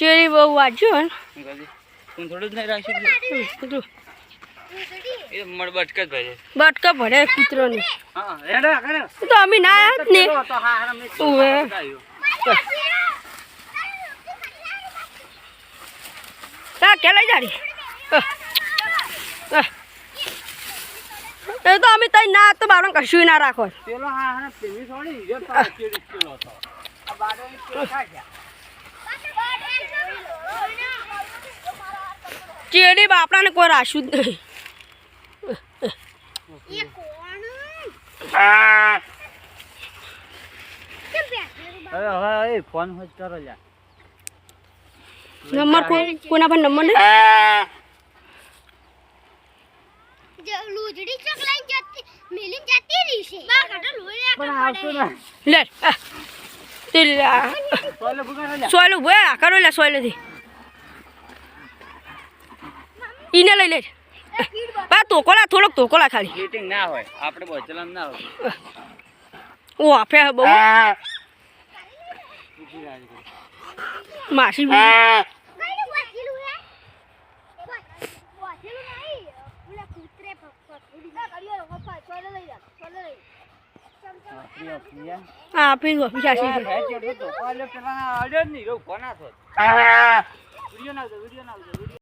Cherry બહુ વાંચ્યું હું થોડું જ નહીં રાખ્યું એ મળ બટક જ ભાઈ બટકા ભરે કૂતરોની. હા હેડા કરે તો અમે ના આવ્યા ને. તો હા હા મેં ઉવે. કે લઈ જાડી. એ તો અમે તઈ ના તો બારણ કશું ના રાખો. પેલો હા હા પેલી થોડી જો તો ચેડી પેલો હતો આ બારે પેલો ખાઈ ગયા ચેડી બાપડાને કોઈ રાશું જ નહીં. હવે હવે ફોન હોજ કરો લ્યા. નંબર કોઈ કોના પર નંબર ને લુજડી ચકલાઈ જતી મેલી જતી રહી છે. બા કાઢો લોહી પણ આવતું ના લે લ્યા સોયલું ભોય આ કરો લે સોયલુંથી. ઈને લઈ લે. બા તોકોલા થોડોક તોકોલા ખાલી. મીટિંગ ના હોય. આપણે બોચલામ ના હોય. ઓ આપે બહુ. માસી કૂતરે પકડી હા આપી દો સાસી છે વિડિયો નાખજો વીડિયો નાખજો વિડિયો.